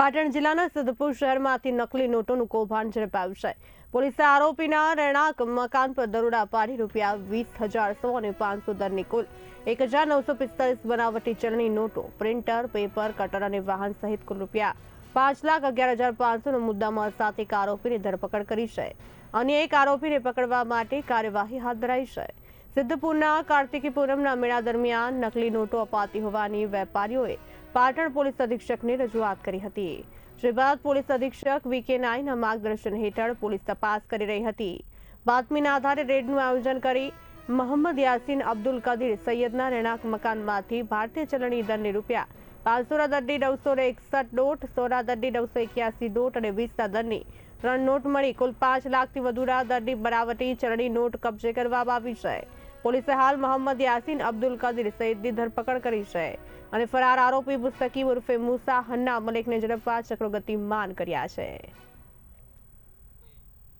પાટણ જિલ્લાના સિદ્ધપુર શહેરમાંથી નકલી નોટોનું કૌભાંડ ઝડપાયું છે. પોલીસે આરોપીના રહેણાંક, મકાન પર દરોડા પાડી રૂપિયા વીસ હજાર સો અને પાંચસો દરની કુલ એક હજાર નવસો પિસ્તાલીસ બનાવટી ચલણી નોટો, પ્રિન્ટર, પેપર, કટર અને વાહન સહિત કુલ રૂપિયા પાંચ લાખ અગિયાર હજાર પાંચસોનો મુદ્દામાલ સાથે એક આરોપીની ધરપકડ કરી છે. અન્ય એક આરોપીને પકડવા માટે કાર્યવાહી હાથ ધરાઈ છે. સિદ્ધપુરના કાર્તિકી પૂનમના મેળા દરમિયાન નકલી નોટો અપાતી હોવાની વેપારીઓએ પાટણ પોલીસ અધિક્ષકને રજૂઆત કરી હતી. જે બાદ પોલીસ અધિક્ષક વી કે નાઈના માર્ગદર્શન હેઠળ પોલીસ તપાસ કરી રહી હતી. બાતમીના આધારે રેડનું આયોજન કરી મોહમ્મદ યાસીન અબ્દુલ કદીર સૈયદના રહેણાંક મકાનમાંથી ભારતીય ચલણી દરની રૂપિયા પાંચસોના દંડી નવસો ને એકસઠ નોટ, સોના દંડી નવસો એક્યાસી નોટ અને વીસના દરની ત્રણ નોટ મળી કુલ પાંચ લાખથી વધુના દરની બનાવટી ચલણી નોટ કબજે કરવામાં આવી છે. પોલીસે હાલ મોહમ્મદ યાસીન, અબ્દુલ કદીર સૈયદની ધરપકડ કરી છે અને ફરાર આરોપી મુસ્તકીમ ઉર્ફે મુસા હન્ના મલિકને ઝડપવા ચક્રો ગતિમાન કર્યા છે.